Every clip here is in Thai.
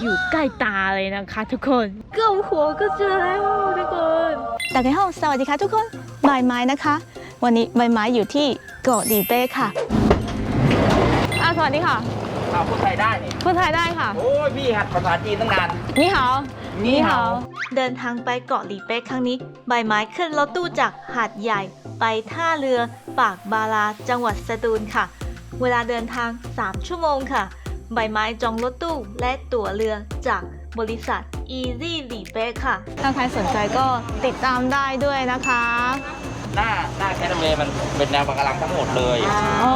อยู่ใกล้ตาเลยนะคะ ทุกคนเกือบหัวก็เจอแล้วทุกคน 大家好สวัสดีค่ะทุกคนบายไม้นะคะ วันนี้ใบไม้อยู่ที่เกาะดีเป้ค่ะ อ่ะสวัสดีค่ะ เอาพูดไทยได้นี่ พูดไทยได้ค่ะ โอ้ยพี่หัดภาษาจีนตั้งนาน นี่เหา นี่เหา เดินทางไปเกาะหลีเป๊ะครั้งนี้ ใบไม้ขึ้นรถตู้จากหาดใหญ่ ไปท่าเรือปากบาลาจังหวัดสตูลค่ะ เวลาเดินทาง 3 ชั่วโมงค่ะ ใบไม้จองรถตู้และตั๋วเรือจากบริษัท Easy หลีเป๊ะค่ะ ถ้าใครสนใจก็ติดตามได้ด้วยนะคะ หน้าหน้าแคทเวย์มันเป็นแนวปะการังทั้งหมดเลยอ๋อ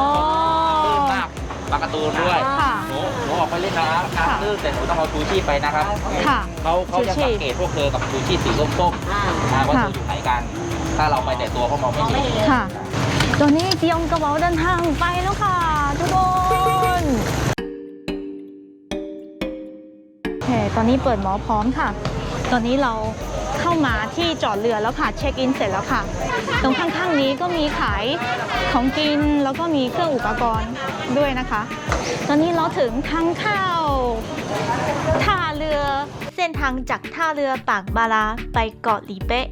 ตื้นมากปลาการ์ตูนด้วยค่ะหนูหนูออกไปเล่นน้ำน้ำตื้นแต่หนูต้องเอาชูชีพไปนะครับค่ะเขาเขาจะชูชีพสังเกตพวกเธอกับชูชีพสีส้มๆนะว่าเธออยู่ไหนกัน ถ้าเราไปแต่ตัวเขามองไม่เห็นค่ะ ตอนนี้เตรียมกระเป๋าเดินทางไปแล้วค่ะ ทุกคน ตอนนี้เปิดหมอพร้อมค่ะ ตอนนี้เราเข้ามาที่จอดเรือแล้วค่ะ เช็คอินเสร็จแล้วค่ะ ตรงข้างๆนี้ก็มีขายของกินแล้วก็มีเครื่องอุปกรณ์ด้วยนะคะ ตอนนี้เราถึงทางเข้าท่าเรือ เส้นทางจากท่าเรือปากบาลาไปเกาะหลีเป๊ะ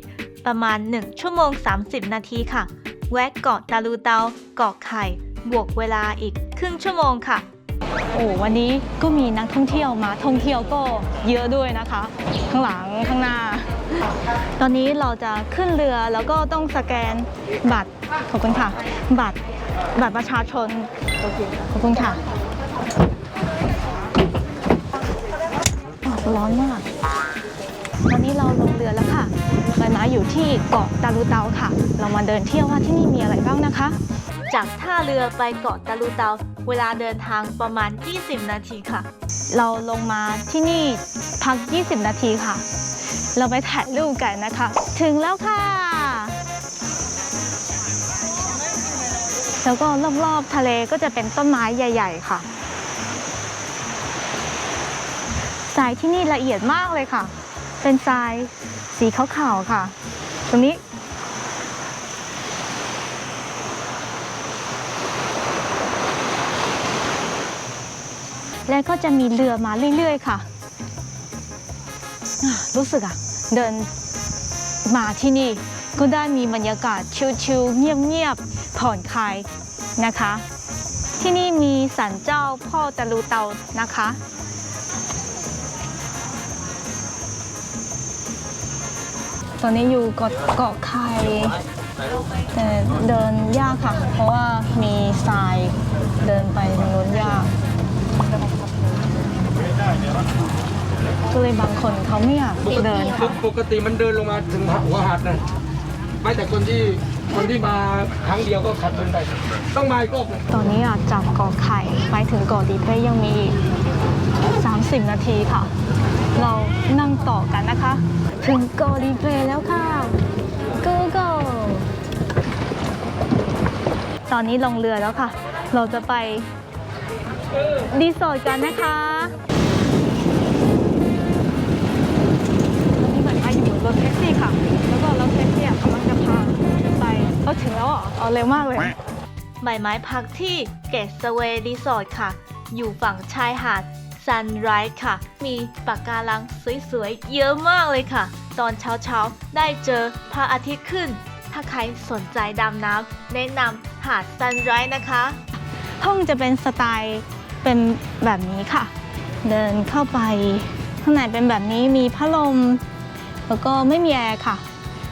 ประมาณ 1 ชั่วโมง 30 นาทีค่ะ แวะเกาะตาลูเตาเกาะไข่ บวกเวลาอีกครึ่งชั่วโมงค่ะ โอ้วันนี้ก็มีนักท่องเที่ยวมาท่องเที่ยวก็เยอะด้วยนะคะ ข้างหลังข้างหน้า ตอนนี้เราจะขึ้นเรือแล้วก็ต้องสแกนบัตรขอบคุณค่ะ บัตรบัตรประชาชนขอบคุณค่ะร้อนมาก ตอนนี้เราลงเรือแล้วค่ะใบไม้อยู่ที่เกาะตาลูเตาค่ะ เรามาเดินเที่ยวว่าที่นี่มีอะไรบ้างนะคะ จากท่าเรือไปเกาะตาลูเตา เวลาเดินทางประมาณ 20 นาทีค่ะ เราลงมาที่นี่พัก 20 นาทีค่ะ เราไปถ่ายรูปกันนะคะ ถึงแล้วค่ะ แล้วก็รอบๆทะเลก็จะเป็นต้นไม้ใหญ่ ๆ ค่ะทรายที่นี่ละเอียดมากเลยค่ะ เป็นทรายสีขาวๆค่ะ ตรงนี้ แล้วก็จะมีเรือมาเรื่อยๆค่ะ รู้สึกอะเดินมาที่นี่ก็ได้มีบรรยากาศชิลๆเงียบๆผ่อนคลายนะคะ ที่นี่มีศาลเจ้าพ่อตะลูเตานะคะ ตอนนี้อยู่เกาะเกาะไข่แต่เดินยากค่ะ เพราะว่ามีทรายเดินไปทางโน้นยาก ก็เลยบางคนเขาไม่อยากเดินค่ะปกติมันเดินลงมาถึงหัวหาดนะไม่แต่คนที่คนที่มาครั้งเดียวก็ขัดทุนไป ต้องมาอีกรอบหนึ่งตอนนี้อะจากเกาะไข่ไปถึงเกาะดีเป้ยังมีอีก 30 นาทีค่ะ เรานั่งต่อกันนะคะ ถึงเกาะดีเป้แล้วค่ะกูโกตอนนี้ลงเรือแล้วค่ะ เราจะไปรีสอร์ทกันนะคะ วเหรอเอาเร็วมากเลย ใบไม้พักที่เกตสเวย์รีสอร์ทค่ะ อยู่ฝั่งชายหาดซันไรส์ค่ะ มีปะการังสวยๆ เยอะมากเลยค่ะ ตอนเช้าๆ ได้เจอพระอาทิตย์ขึ้น ถ้าใครสนใจดำน้ำแนะนำหาดซันไรส์นะคะ ห้องจะเป็นสไตล์เป็นแบบนี้ค่ะ เดินเข้าไป ข้างในเป็นแบบนี้มีพัดลม แล้วก็ไม่มีแอร์ค่ะ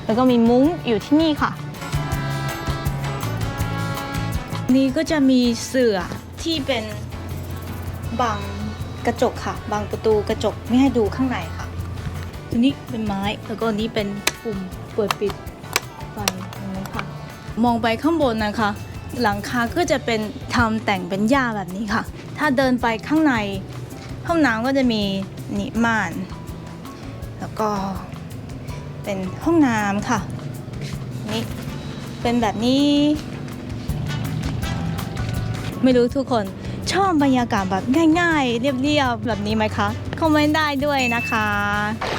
แล้วก็มีมุ้งอยู่ที่นี่ค่ะ นี่ก็จะมีเสื่อที่เป็นบังกระจกค่ะบังประตูกระจกไม่ให้ดูข้างในค่ะ ตัวนี้เป็นไม้แล้วก็นี้เป็นปุ่มเปิดปิดไฟตรงนี้ค่ะ มองไปข้างบนนะคะ หลังคาก็จะเป็นทำแต่งเป็นหญ้าแบบนี้ค่ะ ถ้าเดินไปข้างในห้องน้ำก็จะมีนิม่าน แล้วก็เป็นห้องน้ำค่ะนี่เป็นแบบนี้ ไม่รู้ทุกคนชอบบรรยากาศแบบง่ายๆ เรียบๆ แบบนี้ไหมคะคอมเมนต์ได้ด้วยนะคะ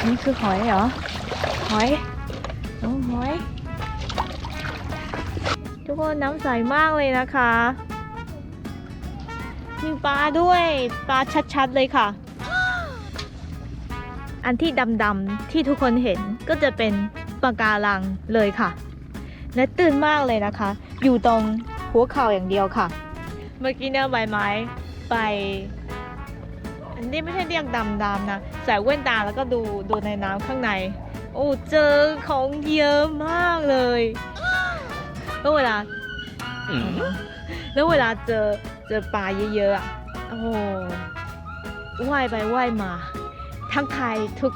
นี่คือหอยเหรอ หอยโอ้หอย ทุกคนน้ำใสมากเลยนะคะ มีปลาด้วยปลาชัดๆเลยค่ะ อันที่ดำๆที่ทุกคนเห็นก็จะเป็นปะการังเลยค่ะ และตื่นมากเลยนะคะ อยู่ตรงหัวเข่าอย่างเดียวค่ะ เมื่อกี้เนี่ยใบไม้ไป อันนี้ไม่ใช่เรียกดำดำๆนะใส่แว่นตาแล้วก็ดูดูในน้ำข้างใน โอ้เจอของเยอะมากเลยแล้วเวลาอืมแล้วเวลาเจอเจอปลาเยอะๆอะโอ้โหว่ายไปว่ายมาทั้งไทยทุก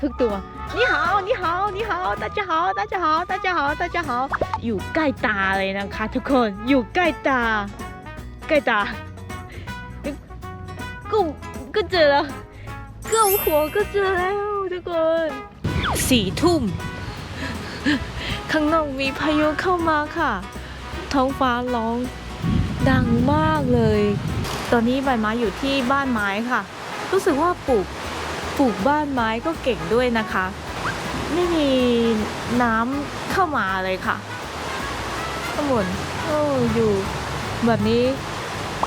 ทุกตัวนี่หาวนี่หาวนี่หาวตาจะหาวตาจะหาวตาจะหาวตาจะหาวอยู่ใกล้ตาเลยนะคะทุกคนอยู่ใกล้ตา ใกล้ตาก็ก็เจอแล้วก็หัวก็เจอแล้วทุกคนสี่ทุ่ม ข้างนอกมีพายุเข้ามาค่ะ ท้องฟ้าร้องดังมากเลย ตอนนี้ใบไม้อยู่ที่บ้านไม้ค่ะ รู้สึกว่าปลูกปลูกบ้านไม้ก็เก่งด้วยนะคะ ไม่มีน้ำเข้ามาเลยค่ะข้างบนโอ้อยู่แบบนี้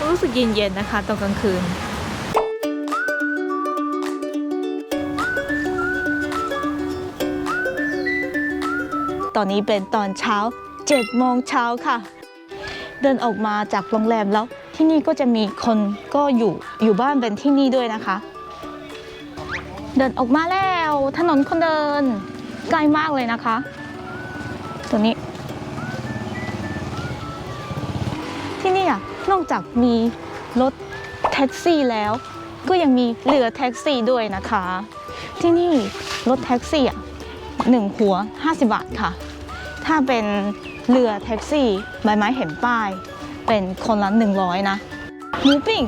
รู้สึกเย็นๆนะคะตอนกลางคืนตอนนี้เป็นตอนเช้า7โมงเช้าค่ะ เดินออกมาจากโรงแรมแล้วที่นี่ก็จะมีคนก็อยู่อยู่บ้านเป็นที่นี่ด้วยนะคะ เดินออกมาแล้วถนนคนเดินใกล้มากเลยนะคะ ตัวนี้ ที่นี่อะนอกจากมีรถแท็กซี่แล้ว ก็ยังมีเรือแท็กซี่ด้วยนะคะ ที่นี่รถแท็กซี่อะหนึ่งหัว 50 บาทค่ะ ถ้าเป็นเรือแท็กซี่ใบไม้เห็นป้าย เป็นคนละ100 นะหมูปิ้ง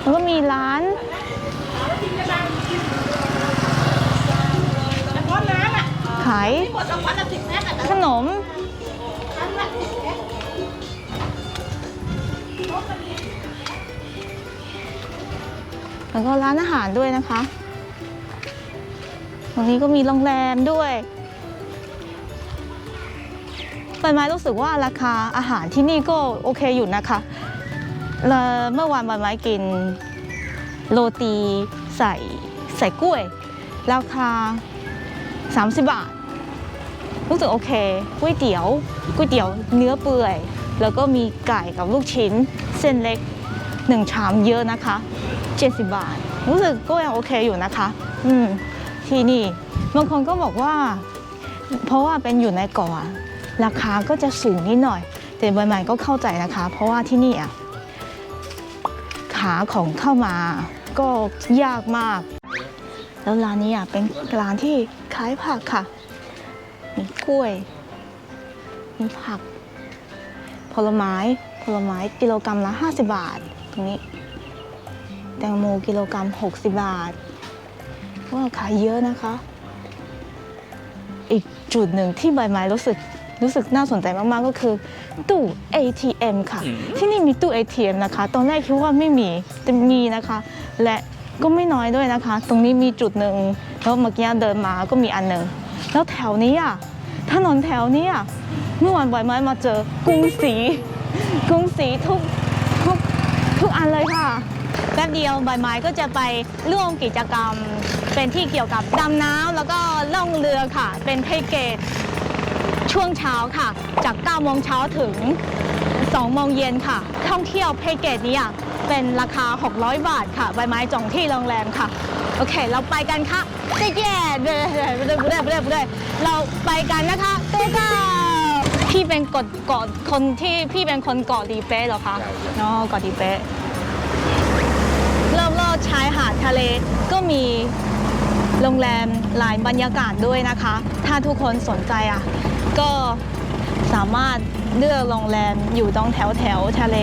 แล้วก็มีร้าน ขายขนม แล้วก็ร้านอาหารด้วยนะคะ ตรงนี้ก็มีโรงแรมด้วยใบไม้รู้สึกว่าราคาอาหารที่นี่ก็โอเคอยู่นะคะแล้วเมื่อวานใบไม้กินโรตีใส่ใส่กล้วย ราคา 30 บาท รู้สึกโอเคก๋วยเตี๋ยวก๋วยเตี๋ยวเนื้อเปื่อย แล้วก็มีไก่กับลูกชิ้น เส้นเล็กหนึ่งชามเยอะนะคะ 70 บาท รู้สึกก็ยังโอเคอยู่นะคะ อืม ที่นี่บางคนก็บอกว่า เพราะว่าเป็นอยู่ในเกาะอะราคาก็จะสูงนิดหน่อย แต่ใบไม้ก็เข้าใจนะคะ เพราะว่าที่นี่อะขาของเข้ามาก็ยากมาก แล้วร้านนี้อะเป็นร้านที่ขายผักค่ะ มีกล้วย มีผัก ผลไม้ ผลไม้กิโลกรัมละ 50 บาท ตรงนี้ แตงโมกิโลกรัม 60 บาท ว่าขายเยอะนะคะ อีกจุดหนึ่งที่ใบไม้รู้สึกรู้สึกน่าสนใจมาก ๆ ก็คือตู้ ATM ค่ะอืมที่นี่มีตู้ ATM นะคะ ตอนแรกคิดว่าไม่มี แต่มีนะคะ และ ก็ไม่น้อยด้วยนะคะ ตรงนี้มีจุดหนึ่งแล้วเมื่อกี้เดินมาก็มีอันหนึ่งแล้วแถวนี้อะถนนแถวนี้อะเมื่อวานใบไม้มาเจอกรุงศรีกรุงศรีทุกทุกทุกอันเลยค่ะแป๊บเดียวใบไม้ก็จะไปร่วมกิจกรรม เป็นที่เกี่ยวกับดำน้ำแล้วก็ล่องเรือค่ะ เป็นแพ็กเกจช่วงเช้าค่ะ จาก9โมงเช้าถึง2โมงเย็นค่ะ ท่องเที่ยวแพ็กเกจนี้อะ เป็นราคา 600 บาทค่ะ ใบไม้จองที่โรงแรมค่ะ โอเค เราไปกันค่ะเจ๊แย่เด้อเด้อเด้อเด้อเด้อเราไปกันนะคะเต้ก้าพี่เป็นกดเกาะคนที่พี่เป็นคนเกาะดีเป้เหรอคะเนาะเกาะดีเป้รอบๆชายหาดทะเลก็มีโรงแรมหลายบรรยากาศด้วยนะคะ ถ้าทุกคนสนใจอะ ก็สามารถเลือกโรงแรมอยู่ตรงแถวแถวๆทะเล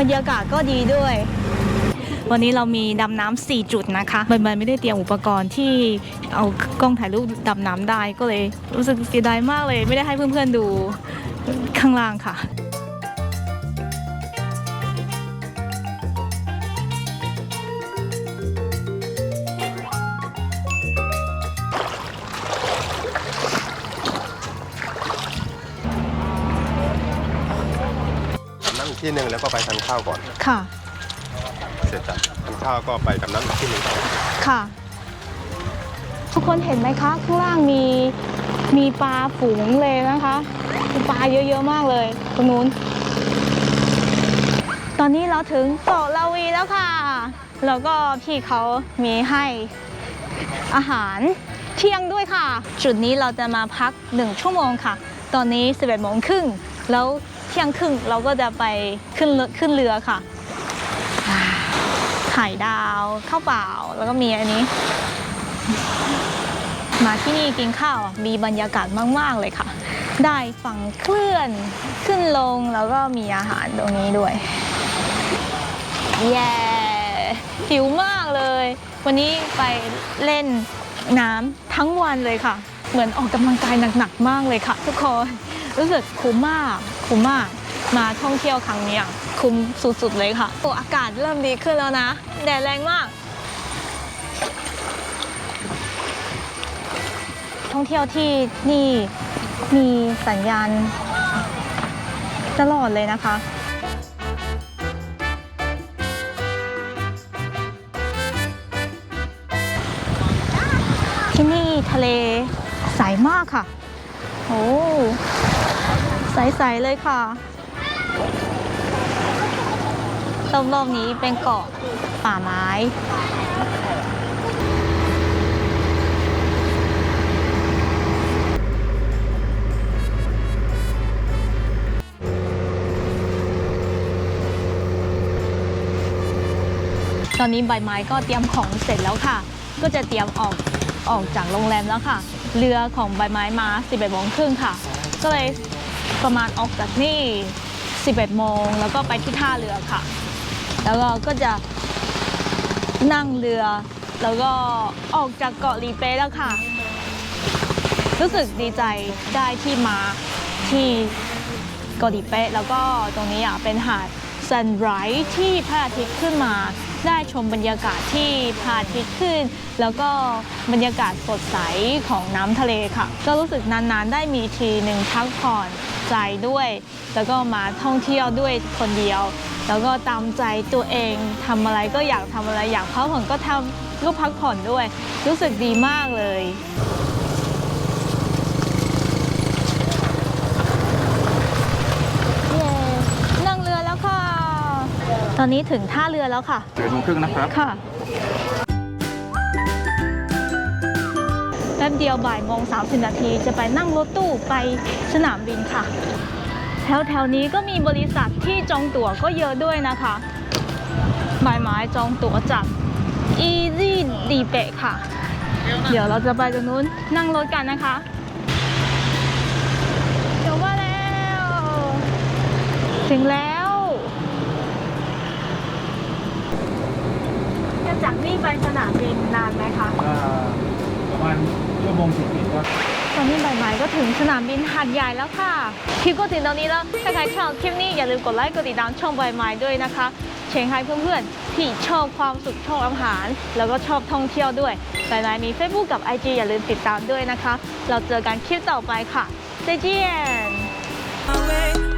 บรรยากาศก็ดีด้วย วันนี้เรามีดำน้ำ4จุดนะคะใบไม้ไม่ได้เตรียมอุปกรณ์ที่เอากล้องถ่ายรูปดำน้ำได้ก็เลยรู้สึกเสียดายมากเลย ไม่ได้ให้เพื่อนๆดูข้างล่างค่ะ ที่หนึ่งแล้วก็ไปทานข้าวก่อน ค่ะ เสร็จจากทานข้าวก็ไปดำน้ำอีกที่หนึ่งค่ะ ทุกคนเห็นไหมคะ ข้างล่างมีมีปลาฝูงเลยนะคะมีปลาเยอะๆมากเลยตรงนู้น ตอนนี้เราถึงเกาะลาวีแล้วค่ะ แล้วก็พี่เขามีให้อาหารเที่ยงด้วยค่ะ จุดนี้เราจะมาพักหนึ่งชั่วโมงค่ะ ตอนนี้ 11โมงครึ่งแล้วเที่ยงครึ่งเราก็จะไปขึ้นเรือขึ้นเรือค่ะอ่าไข่ดาวข้าวเปล่าแล้วก็มีอันนี้ มาที่นี่กินข้าวอะมีบรรยากาศมาก ๆ เลยค่ะ ได้ฟังเคลื่อนขึ้นลงแล้วก็มีอาหารตรงนี้ด้วยเย้หิวมากเลย วันนี้ไปเล่นน้ำทั้งวันเลยค่ะ เหมือนออกกำลังกายหนัก ๆ มากเลยค่ะ ทุกคนรู้สึกคุ้มมาก คุ้มมากมาท่องเที่ยวครั้งนี้ยคุ้มสุดๆเลยค่ะโอ้อากาศเริ่มดีขึ้นแล้วนะ แดดแรงมาก ท่องเที่ยวที่นี่มีสัญญาณตลอดเลยนะคะที่นี่ทะเลใสมากค่ะ โอ้ ใส ๆ เลยค่ะ รอบๆนี้เป็นเกาะป่าไม้ตอนนี้ใบไม้ก็เตรียมของเสร็จแล้วค่ะ ก็จะเตรียมออกออกจากโรงแรมแล้วค่ะ เรือของใบไม้มา 11โมงครึ่งค่ะ ก็เลย ประมาณออกจากนี่ 11 โมง แล้วก็ไปที่ท่าเรือค่ะ แล้วก็ก็จะนั่งเรือ แล้วก็ออกจากเกาะลีเป้แล้วค่ะ รู้สึกดีใจได้ที่มาที่เกาะลีเป้แล้วก็ตรงนี้อะเป็นหาดซันไรท์ที่พระอาทิตย์ขึ้นมาได้ชมบรรยากาศที่พระอาทิตย์ขึ้น แล้วก็บรรยากาศสดใสของน้ำทะเลค่ะ ก็รู้สึกนานๆ ได้มีทีหนึ่งพักผ่อน ใจด้วย แล้วก็มาท่องเที่ยวด้วยคนเดียว แล้วก็ตามใจตัวเองทำอะไรก็อยากทำอะไรอยากพักผ่อนก็ทำก็พักผ่อนด้วย รู้สึกดีมากเลยเย้นั่งเรือแล้วค่ะตอนนี้ถึงท่าเรือแล้วค่ะเจ็ดโมงครึ่งนะครับ ค่ะ ป๊บเดียวบ่ายโมง30นาทีจะไปนั่งรถตู้ไปสนามบินค่ะ แถวแถวๆนี้ก็มีบริษัทที่จองตั๋วก็เยอะด้วยนะคะบ่ายไม้จองตั๋วจาก Easy d p a ค่ะ เดี๋ยวเราจะไปตรงนู้นนั่งรถกันนะคะ เดี๋ยวมาแล้ว ถึงแล้วจะจากนี่ไปสนามบินนานไหมคะประมาณ ชั่วโมงสิบปีครับ ตอนนี้บ่ายๆก็ถึงสนามบินหาดใหญ่แล้วค่ะ คลิปก็ถึงตอนนี้แล้ว ถ้าใครชอบคลิปนี้อย่าลืมกดไลค์กดติดตามช่องใบไม้ด้วยนะคะเชิญให้เพื่อนๆที่ชอบความสุขชอบอาหาร แล้วก็ชอบท่องเที่ยวด้วยใบไม้มี Facebook กับ IG อย่าลืมติดตามด้วยนะคะ เราเจอกันคลิปต่อไปค่ะ再见 away